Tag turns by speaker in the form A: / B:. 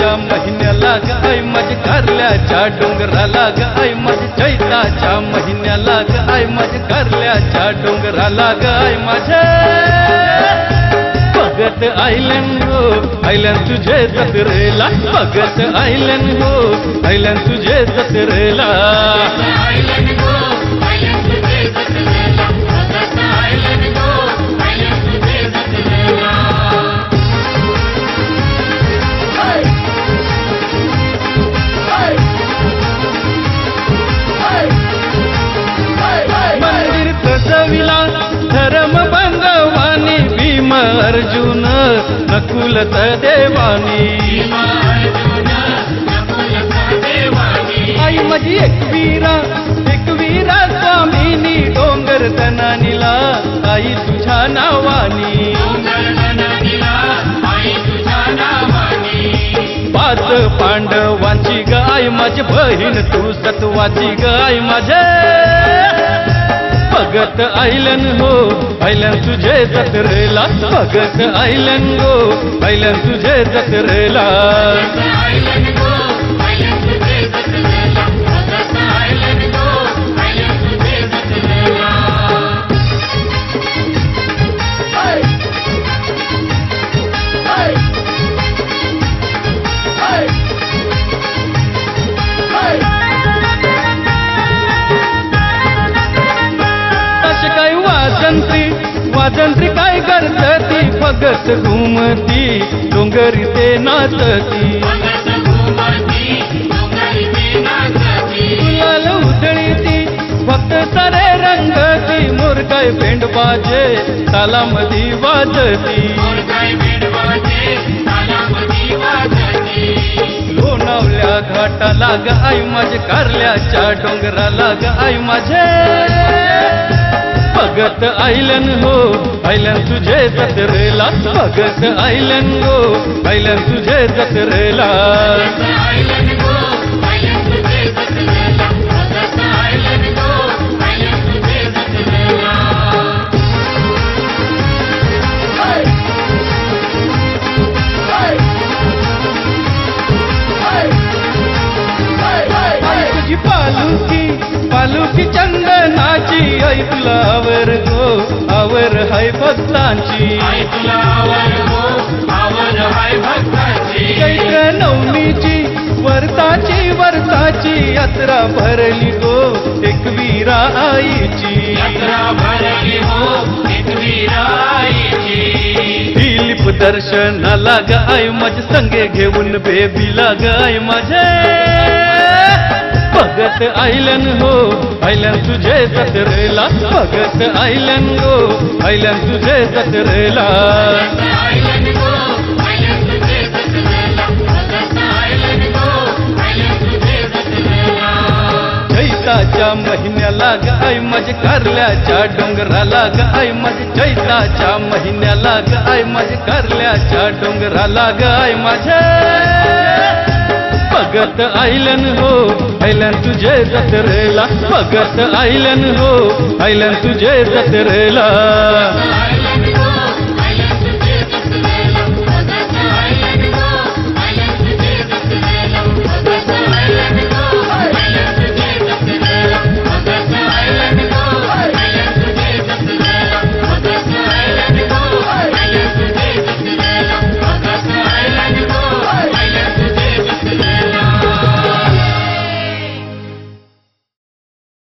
A: चैताच्या महिन्याला गाय माझ्या कारल्याच्या डोंगराला गाय माझ्या चैताच्या महिन्याला गाय माझ्या कारल्याच्या डोंगराला गाय माझ्या भगत आयलन हो आयलन तुझे जत्रेला भगत आयलन हो आयलन तुझे जत्रेला अर्जुन नकुल देवानी. आई माझी एकवीरा एकवीरा स्वामीनी डोंगर तनानीला आई तुझ्या नावानी. पाच पांडवांची गाय माझी बहीण तू सत्वाची गाय माझे. भगत आइलन हो आइलन तुझे जत्रेला भगत आइलन हो आइलन तुझे जत्रेला वाजंत्री वाजंत्री काय करतती? भगत घुमती डोंगरी ते नाचती. गुलाल उधळीती फक्त सारे रंगती. मोर काय पेंड बाजे तालामधी वाजती. लोणावल्या घाटाला गाय माझे कारल्याच्या डोंगराला गाय माझे. भगत आयलन हो आयलन तुझे जत्रेला भगत आयलन हो आयलन तुझे जत्रेला आई तुझी पालुकी चंदनाची ऐकला आवर गो आवर हाय भक्तांची. चैत्र नवमीची वर्ताची वर्ताची यात्रा भरली गो एकवीरा आईची. दिलीप दर्शनाला गाय माझे संगे घेऊन बेबीला गाय माझे. भगत आयलन हो आयलन तुझे जत्रेला भगत आयलन हो आयलन तुझे जत्रेला चैताच्या महिन्याला गाय माझे कारल्याच्या डोंगराला गाय माझे चैताच्या महिन्याला गाय माझे कारल्याच्या डोंगराला गाय माझे भगत आइलन हो आइलन तुझे दतरेला भगत आइलन हो आइलन तुझे जत्रेला